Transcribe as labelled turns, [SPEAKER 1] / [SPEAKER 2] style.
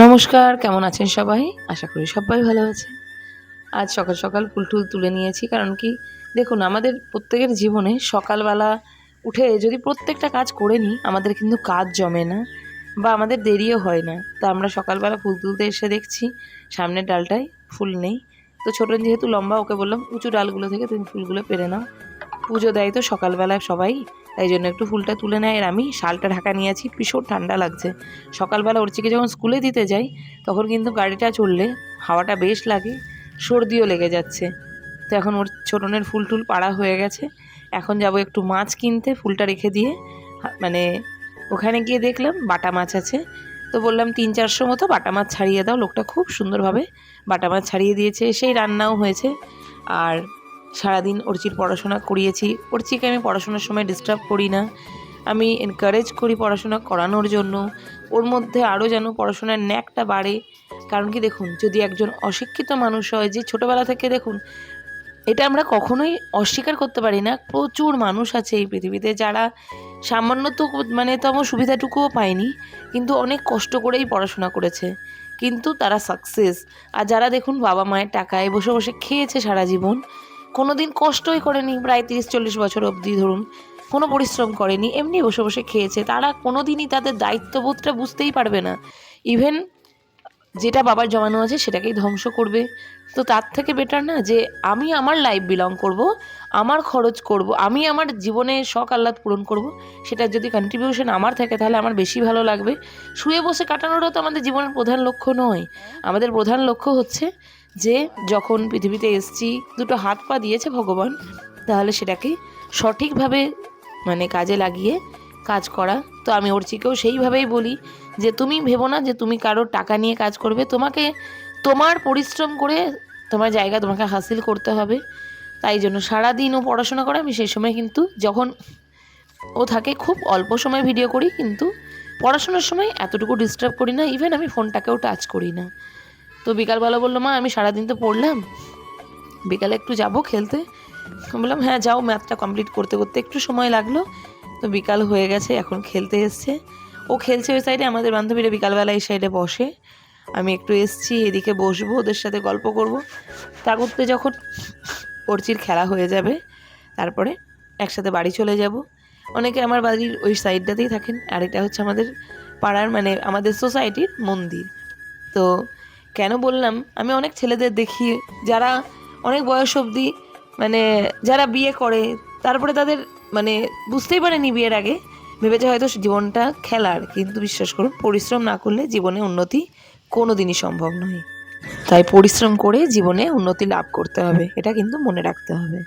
[SPEAKER 1] নমস্কার, কেমন আছেন সবাই? আশা করি সবাই ভালো আছে আজ সকাল সকাল ফুল টুল তুলে নিয়েছি, কারণ কি, দেখুন, আমাদের প্রত্যেকের জীবনে সকালবেলা উঠে যদি প্রত্যেকটা কাজ করে নিই, আমাদের কিন্তু কাজ জমে না বা আমাদের দেরিও হয় না। তা আমরা সকালবেলা ফুল তুলতে এসে দেখছি, সামনের ডালটায় ফুল নেই। তো ছোটো যেহেতু লম্বা, ওকে বললাম, উঁচু ডালগুলো থেকে তুমি ফুলগুলো পেরে নাও। পুজো দেয় তো সকালবেলায় সবাই। তাই জন্য একটু ফুলটা তুলে নেয়। আর আমি শালটা ঢাকা নিয়ে আছি, ভীষণ ঠান্ডা লাগছে। সকালবেলা ওরচিকে যখন স্কুলে দিতে যাই, তখন কিন্তু গাড়িটা চললে হাওয়াটা বেশ লাগে, সর্দিও লেগে যাচ্ছে। তো এখন ওর ছোটনের ফুল টুল পাড়া হয়ে গেছে। এখন যাব একটু মাছ কিনতে, ফুলটা রেখে দিয়ে। মানে ওখানে গিয়ে দেখলাম বাটা মাছ আছে। তো বললাম তিন চারশো মতো বাটা মাছ ছাড়িয়ে দাও, লোকটা খুব সুন্দরভাবে বাটা মাছ ছাড়িয়ে দিয়েছে। সেই রান্নাও হয়েছে। আর সারাদিন অর্চির পড়াশোনা করিয়েছি। অর্চিকে আমি পড়াশোনার সময় ডিস্টার্ব করি না। আমি এনকারেজ করি পড়াশোনা করানোর জন্য। ওর মধ্যে আরও যেন পড়াশোনার ন্যাকটা বাড়ে। কারণ কি দেখুন, যদি একজন অশিক্ষিত মানুষ হয়, যে ছোটোবেলা থেকে দেখুন, এটা আমরা কখনোই অস্বীকার করতে পারি না। প্রচুর মানুষ আছে এই পৃথিবীতে যারা সামান্য তো মানে তম সুবিধাটুকুও পায়নি, কিন্তু অনেক কষ্ট করেই পড়াশোনা করেছে। কিন্তু তারা সাকসেস আর যারা দেখুন বাবা মায়ের টাকায় বসে বসে খেয়েছে সারা জীবন কোনো দিন কষ্টই করেনি প্রায় তিরিশ চল্লিশ বছর অবধি, ধরুন। কোনো পরিশ্রম করেনি, এমনি বসে বসে খেয়েছে। তারা কোনো দিনই তাদের দায়িত্ববোধটা বুঝতেই পারবে না। ইভেন যেটা বাবার জমানো আছে সেটাকেই ধ্বংস করবে। তো তার থেকে বেটার না যে, আমি আমার লাইফ বিলং করব, আমার খরচ করব, আমি আমার জীবনে শখ আহ্লাদ পূরণ করব সেটা যদি কন্ট্রিবিউশন আমার থাকে তাহলে আমার বেশি ভালো লাগবে। শুয়ে বসে কাটানোটা তো আমাদের জীবনের প্রধান লক্ষ্য নয়। আমাদের প্রধান লক্ষ্য হচ্ছে যে যখন পৃথিবীতে এসছি, দুটো হাত পা দিয়েছে ভগবান, তাহলে সেটাকে সঠিকভাবে মানে কাজে লাগিয়ে কাজ করা। তো আমি অর্চিকেও সেইভাবেই বলি যে, তুমি ভেবো না যে, তুমি কারোর টাকা নিয়ে কাজ করবে। তোমাকে তোমার পরিশ্রম করে তোমার জায়গা তোমাকে হাসিল করতে হবে। তাই জন্য সারাদিন ও পড়াশোনা করে। আমি সেই সময় কিন্তু যখন ও থাকে, খুব অল্প সময় ভিডিও করি, কিন্তু পড়াশোনার সময় এতটুকু ডিস্টার্ব করি না। ইভেন আমি ফোনটাকেও টাচ করি না। তো বিকালবেলা বলল, মা, আমি সারাদিন তো পড়লাম। বিকালে একটু যাব খেলতে। বললাম হ্যাঁ যাও, ম্যাথটা কমপ্লিট করতে করতে একটু সময় লাগল। তো বিকাল হয়ে গেছে, এখন খেলতে এসছে। ও খেলছে ওই সাইডে আমাদের বান্ধবীরা বিকালবেলা এই সাইডে বসে। আমি একটু এসছি, এদিকে বসবো, ওদের সাথে গল্প করব। তা করতে যখন অর্চির খেলা হয়ে যাবে, তারপরে একসাথে বাড়ি চলে যাব। অনেকে আমার বাড়ির ওই সাইডটাতেই থাকেন আর এটা হচ্ছে আমাদের পাড়ার মানে আমাদের সোসাইটির মন্দির। তো কেন বললাম? আমি অনেক ছেলেদের দেখি যারা অনেক বয়স অবধি মানে যারা বিয়ে করে, তারপরে তাদের মানে বুঝতেই পারেনি বিয়ের আগে। ভেবেছে হয়তো জীবনটা খেলার কিন্তু বিশ্বাস করুন, পরিশ্রম না করলে জীবনে উন্নতি কোনো দিনই সম্ভব নয়। তাই পরিশ্রম করে জীবনে উন্নতি লাভ করতে হবে, এটা কিন্তু মনে রাখতে হবে।